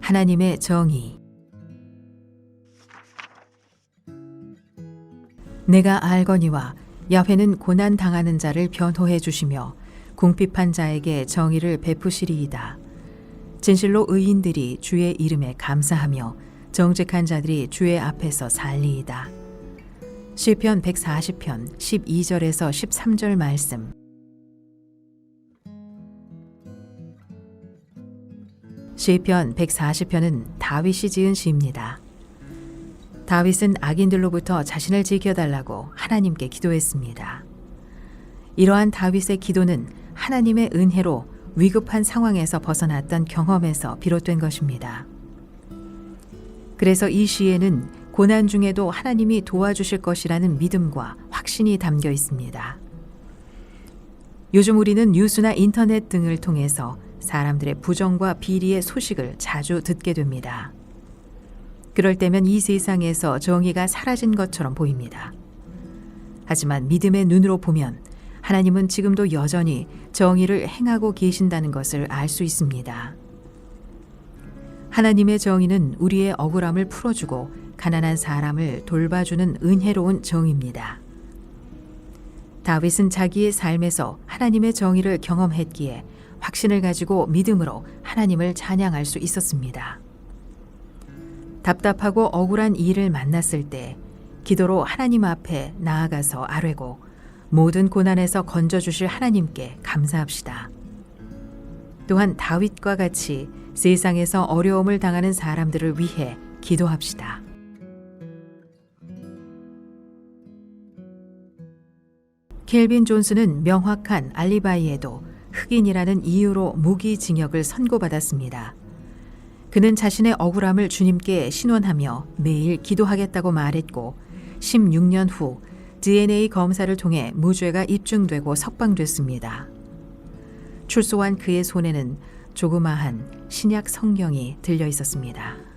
하나님의 정의 내가 알거니와 야훼는 고난 당하는 자를 변호해 주시며 궁핍한 자에게 정의를 베푸시리이다. 진실로 의인들이 주의 이름에 감사하며 정직한 자들이 주의 앞에서 살리이다. 시편 140편 12절에서 13절 말씀. 시편 140편은 다윗이 지은 시입니다. 다윗은 악인들로부터 자신을 지켜달라고 하나님께 기도했습니다. 이러한 다윗의 기도는 하나님의 은혜로 위급한 상황에서 벗어났던 경험에서 비롯된 것입니다. 그래서 이 시에는 고난 중에도 하나님이 도와주실 것이라는 믿음과 확신이 담겨 있습니다. 요즘 우리는 뉴스나 인터넷 등을 통해서 사람들의 부정과 비리의 소식을 자주 듣게 됩니다. 그럴 때면 이 세상에서 정의가 사라진 것처럼 보입니다. 하지만 믿음의 눈으로 보면 하나님은 지금도 여전히 정의를 행하고 계신다는 것을 알 수 있습니다. 하나님의 정의는 우리의 억울함을 풀어주고 가난한 사람을 돌봐주는 은혜로운 정의입니다. 다윗은 자기의 삶에서 하나님의 정의를 경험했기에 확신을 가지고 믿음으로 하나님을 찬양할 수 있었습니다. 답답하고 억울한 일을 만났을 때 기도로 하나님 앞에 나아가서 아뢰고 모든 고난에서 건져 주실 하나님께 감사합시다. 또한 다윗과 같이 세상에서 어려움을 당하는 사람들을 위해 기도합시다. 켈빈 존스는 명확한 알리바이에도 흑인이라는 이유로 무기징역을 선고받았습니다. 그는 자신의 억울함을 주님께 신원하며 매일 기도하겠다고 말했고 16년 후 DNA 검사를 통해 무죄가 입증되고 석방됐습니다. 출소한 그의 손에는 조그마한 신약 성경이 들려 있었습니다.